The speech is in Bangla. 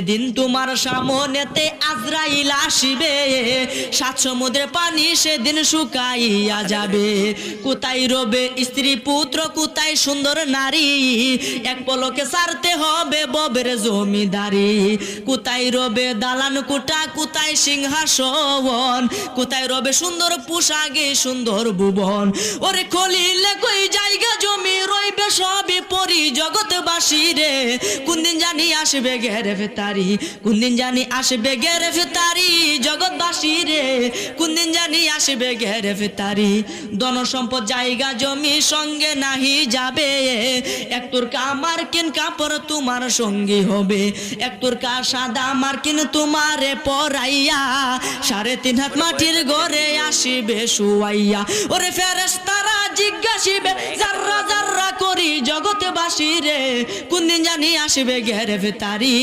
এদিন তোমার সামনেতে আজরাইল আসিবে। সাত সমুদ্রে পানি সেদিন শুকাইয়া যাবে। কোথায় রবে স্ত্রী পুত্র, কোথায় সুন্দর নারী? এক পলকে সারতে হবে ববের জমিদারি। কোথায় রবে দালান কোটা, কোথায় সিংহাসন? কোথায় রবে সুন্দর পোশাকে, সুন্দর ভুবন? ওরে খলিলে, কই জায়গা জমি রইবে সবই পরি জগৎবাসী রে কোন দিন জানি আসবে গেরে ফেতারি কোন দিন জানি আসবে গেরে ফেতারি জগৎবাসী রে, কোন দিন জানি আসবে গেরে ফেতারি ধন সম্পদ জায়গা জমি সঙ্গে নাহি যাবে। এক তোর কামার কিন কাপড় তোমার সঙ্গী হবে। এক তোর কা সাদা মার্কিন তোমারে পরাইয়া, সাড়ে তিন হাত মাটির ঘরে আসিবে শুয়াইয়া। ওরে ফেরেস তারা জিজ্ঞাসিবে জাররা জাররা করি জগতে বাসি রে কোনদিন জানি আসবে গেরে ফেতারি